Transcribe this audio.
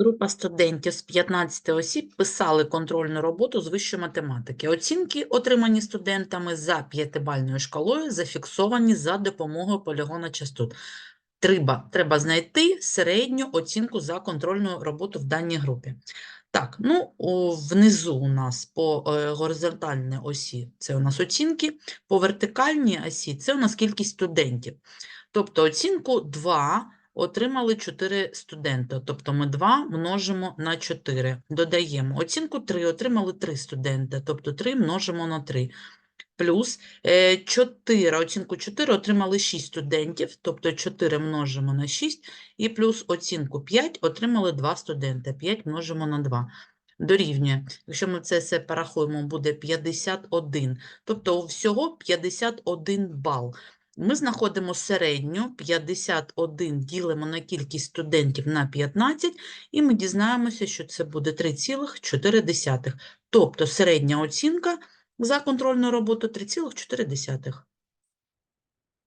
Група студентів з 15 осіб писали контрольну роботу з вищої математики. Оцінки, отримані студентами за п'ятибальною шкалою, зафіксовані за допомогою полігона частот. Треба, треба знайти середню оцінку за контрольну роботу в даній групі. Так, ну внизу у нас по е, горизонтальній осі це у нас оцінки, по вертикальній осі це у нас кількість студентів. Тобто оцінку 2 отримали 4 студенти. Тобто ми 2 множимо на 4. Додаємо. Оцінку 3 отримали 3 студенти. Тобто 3 множимо на 3. Плюс е, 4, оцінку 4 отримали 6 студентів, тобто 4 множимо на 6, і плюс оцінку 5 отримали 2 студенти, 5 множимо на 2. Дорівнює, якщо ми це все порахуємо, буде 51, тобто всього 51 бал. Ми знаходимо середню 51 ділимо на кількість студентів на 15, і ми дізнаємося, що це буде 3,4. Тобто середня оцінка за контрольну роботу 3,4.